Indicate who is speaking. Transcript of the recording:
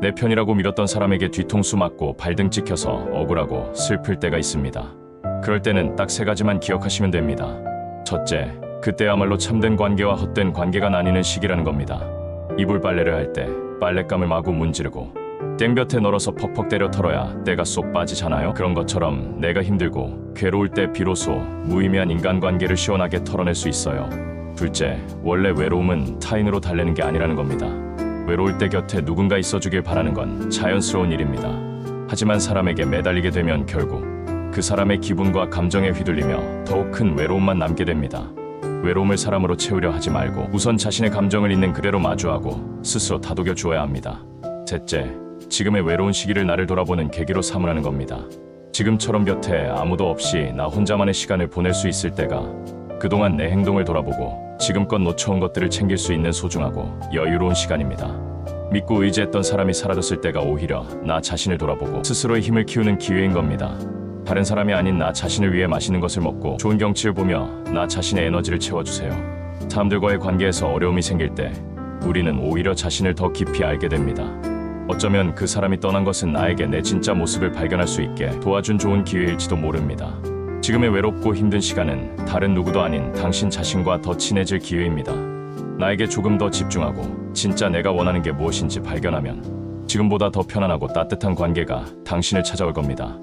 Speaker 1: 내 편이라고 밀었던 사람에게 뒤통수 맞고 발등 찍혀서 억울하고 슬플 때가 있습니다. 그럴 때는 딱 세 가지만 기억하시면 됩니다. 첫째, 그때야말로 참된 관계와 헛된 관계가 나뉘는 시기라는 겁니다. 이불 빨래를 할 때 빨랫감을 마구 문지르고 땡볕에 널어서 퍽퍽 때려 털어야 때가 쏙 빠지잖아요. 그런 것처럼 내가 힘들고 괴로울 때 비로소 무의미한 인간관계를 시원하게 털어낼 수 있어요. 둘째, 원래 외로움은 타인으로 달래는 게 아니라는 겁니다. 외로울 때 곁에 누군가 있어주길 바라는 건 자연스러운 일입니다. 하지만 사람에게 매달리게 되면 결국 그 사람의 기분과 감정에 휘둘리며 더욱 큰 외로움만 남게 됩니다. 외로움을 사람으로 채우려 하지 말고 우선 자신의 감정을 있는 그대로 마주하고 스스로 다독여 주어야 합니다. 셋째, 지금의 외로운 시기를 나를 돌아보는 계기로 삼으라는 겁니다. 지금처럼 곁에 아무도 없이 나 혼자만의 시간을 보낼 수 있을 때가 그동안 내 행동을 돌아보고 지금껏 놓쳐온 것들을 챙길 수 있는 소중하고 여유로운 시간입니다. 믿고 의지했던 사람이 사라졌을 때가 오히려 나 자신을 돌아보고 스스로의 힘을 키우는 기회인 겁니다. 다른 사람이 아닌 나 자신을 위해 맛있는 것을 먹고 좋은 경치를 보며 나 자신의 에너지를 채워주세요. 사람들과의 관계에서 어려움이 생길 때 우리는 오히려 자신을 더 깊이 알게 됩니다. 어쩌면 그 사람이 떠난 것은 나에게 내 진짜 모습을 발견할 수 있게 도와준 좋은 기회일지도 모릅니다. 지금의 외롭고 힘든 시간은 다른 누구도 아닌 당신 자신과 더 친해질 기회입니다. 나에게 조금 더 집중하고 진짜 내가 원하는 게 무엇인지 발견하면 지금보다 더 편안하고 따뜻한 관계가 당신을 찾아올 겁니다.